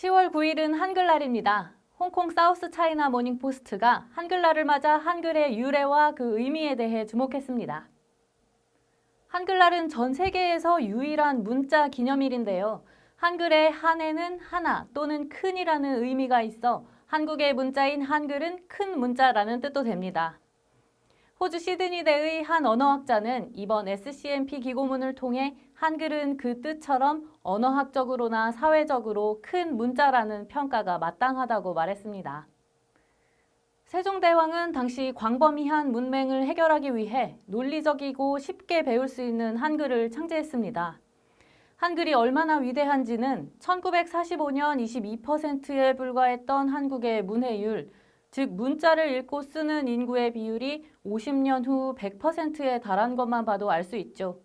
10월 9일은 한글날입니다. 홍콩 사우스 차이나 모닝 포스트가 한글날을 맞아 한글의 유래와 그 의미에 대해 주목했습니다. 한글날은 전 세계에서 유일한 문자 기념일인데요. 한글의 한에는 하나 또는 큰이라는 의미가 있어 한국의 문자인 한글은 큰 문자라는 뜻도 됩니다. 호주 시드니 대의 한 언어학자는 이번 SCMP 기고문을 통해 한글은 그 뜻처럼 언어학적으로나 사회적으로 큰 문자라는 평가가 마땅하다고 말했습니다. 세종대왕은 당시 광범위한 문맹을 해결하기 위해 논리적이고 쉽게 배울 수 있는 한글을 창제했습니다. 한글이 얼마나 위대한지는 1945년 22%에 불과했던 한국의 문해율, 즉 문자를 읽고 쓰는 인구의 비율이 50년 후 100%에 달한 것만 봐도 알 수 있죠.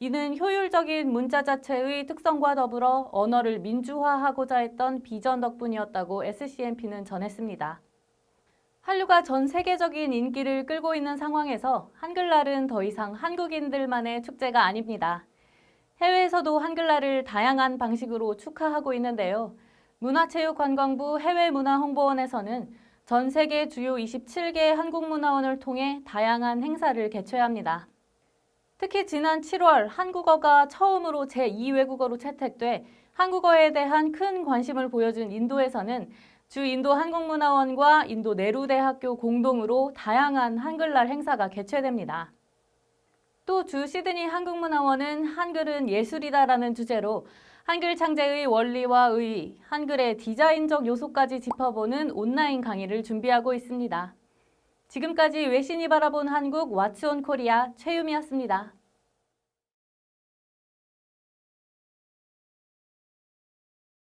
이는 효율적인 문자 자체의 특성과 더불어 언어를 민주화하고자 했던 비전 덕분이었다고 SCMP는 전했습니다. 한류가 전 세계적인 인기를 끌고 있는 상황에서 한글날은 더 이상 한국인들만의 축제가 아닙니다. 해외에서도 한글날을 다양한 방식으로 축하하고 있는데요. 문화체육관광부 해외문화홍보원에서는 전 세계 주요 27개 한국문화원을 통해 다양한 행사를 개최합니다. 특히 지난 7월 한국어가 처음으로 제2외국어로 채택돼 한국어에 대한 큰 관심을 보여준 인도에서는 주 인도 한국문화원과 인도 네루대학교 공동으로 다양한 한글날 행사가 개최됩니다. 또 주 시드니 한국문화원은 한글은 예술이다라는 주제로 한글 창제의 원리와 의의, 한글의 디자인적 요소까지 짚어보는 온라인 강의를 준비하고 있습니다. 지금까지 외신이 바라본 한국 왓츠온 코리아 최유미였습니다.